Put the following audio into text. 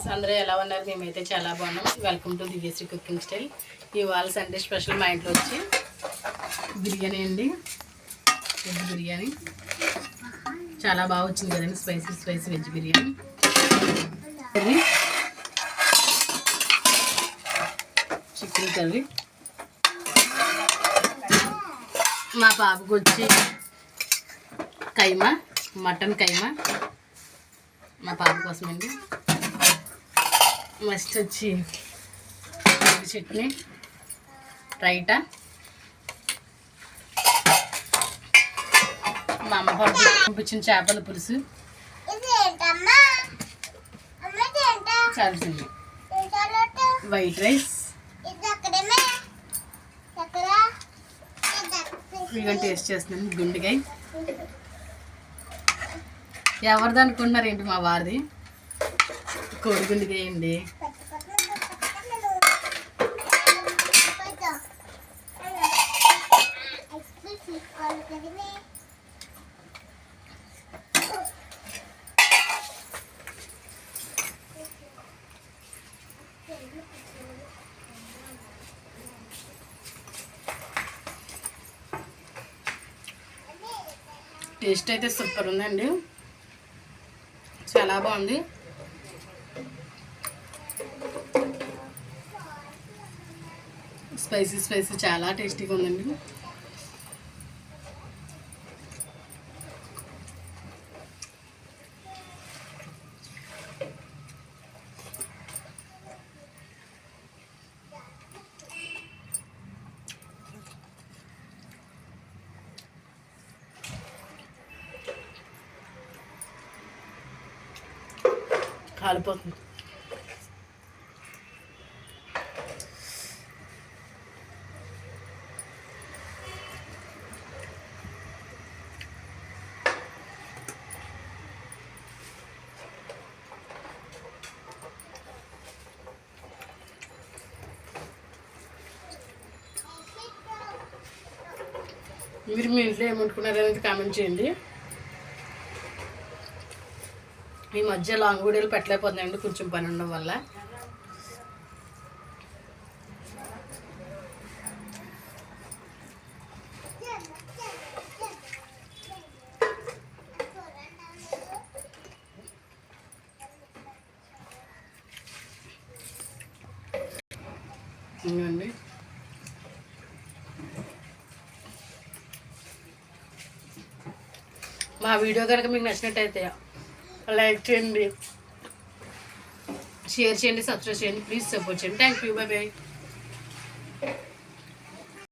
Friends అందరూ ఎలా ఉన్నారు? మేమైతే చాలా బాగున్నాం. Welcome to Divyashri cooking style ఇవాళ సండే స్పెషల్ మా ఇంట్లో వచ్చి బిర్యానీ అండి. వెజ్ బిర్యానీ. చాలా బాగా వచ్చింది కదండి spicy spicy veg biryani. Curry. Chicken curry మా పాపకు వచ్చి కైమా మటన్ కైమా. మా పాప కోసం అండి నెక్స్ట్ వచ్చి కొబ్బరి చట్నీ రైటా మా అమ్మ పంపించిన చేపల పులుసు. ఇదేంటమ్మా వైట్ రైస్ ఇదిగో టేస్ట్ చేస్తున్నాను గుండెకాయ. ఎవరిది అనుకుంటున్నారు ఏంటి మా వారిది? కోడిగుండు వేయండి టేస్ట్ అయితే సూపర్ ఉందండి. చాలా బాగుంది. స్పైసీ స్పైసీ చాలా టేస్టీగా ఉందండి. కాలిపోతుంది. మీరు మీ ఇంట్లో ఏమనుకున్నారు అనేది కామెంట్ చేయండి. ఈ మధ్య లాంగ్ వీడియోలు పెట్టలేకపోతున్నాయండి కొంచెం పని ఉండడం వల్ల. ఇంకండి మా వీడియో కనుక మీకు నచ్చినట్టయితే లైక్ చేయండి షేర్ చేయండి సబ్స్క్రైబ్ చేయండి. ప్లీజ్ సపోర్ట్ చేయండి. Thank you bye bye